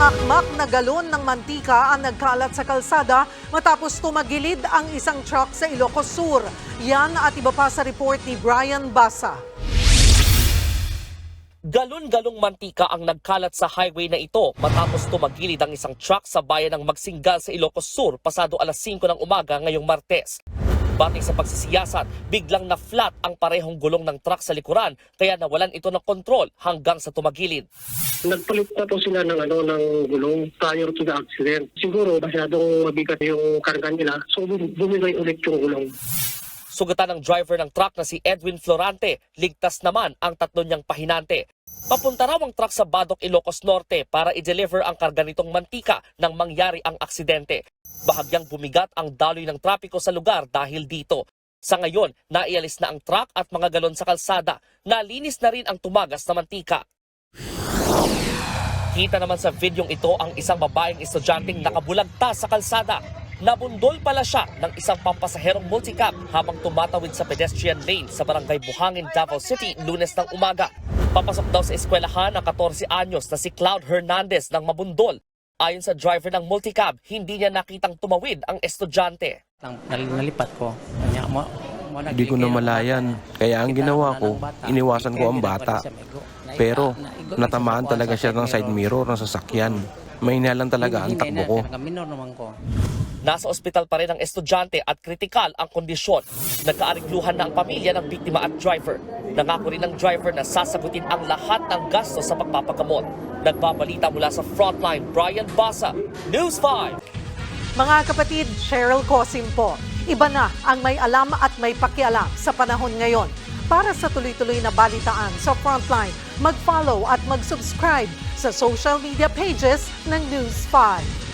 Isang akmak na galon ng mantika ang nagkalat sa kalsada matapos tumagilid ang isang truck sa Ilocos Sur. Yan at iba pa sa report ni Brian Basa. Galon-galong mantika ang nagkalat sa highway na ito matapos tumagilid ang isang truck sa bayan ng Magsinggal sa Ilocos Sur pasado alas 5 ng umaga ngayong Martes. Batay sa pagsisiyasat, biglang na-flat ang parehong gulong ng truck sa likuran kaya nawalan ito ng kontrol hanggang sa tumagilid. Nagpalit na po sila ng ano ng gulong prior to the accident. Siguro masyadong mabigat yung karga nila. So bum- bumigay ulit yung gulong. Sugatan ng driver ng truck na si Edwin Florante, ligtas naman ang tatlo niyang pahinante. Papunta raw ang truck sa Badok, Ilocos Norte para i-deliver ang karga nitong mantika nang mangyari ang aksidente. Bahagyang bumigat ang daloy ng trapiko sa lugar dahil dito. Sa ngayon, naialis na ang truck at mga galon sa kalsada. Nalinis na rin ang tumagas na mantika. Kita naman sa videong ito ang isang babaeng estudyanteng nakabulagta sa kalsada. Nabundol pala siya ng isang pampasaherong multicab habang tumatawid sa pedestrian lane sa barangay Buhangin, Davao City, lunes ng umaga. Papasok daw sa eskwelahan ang 14 anyos na si Cloud Hernandez ng mabundol. Ayon sa driver ng multicab, hindi niya nakitang tumawid ang estudyante. Nalipat ko. Hindi ko namalayan. Kaya ang ginawa ko, iniwasan ko ang bata. Pero natamaan talaga siya ng side mirror ng sasakyan. May lang talaga ang takbo ko. Minor naman ko. Nasa ospital pa rin ang estudyante at kritikal ang kondisyon. Nagkaarigluhan na ang pamilya ng biktima at driver. Nangako rin ng driver na sasagutin ang lahat ng gasto sa pagpapagamot. Nagbabalita mula sa frontline, Brian Basa, News 5. Mga kapatid, Cheryl Cosim po. Iba na ang may alam at may pakialam sa panahon ngayon. Para sa tuloy-tuloy na balitaan sa Frontline, mag-follow at mag-subscribe sa social media pages ng News 5.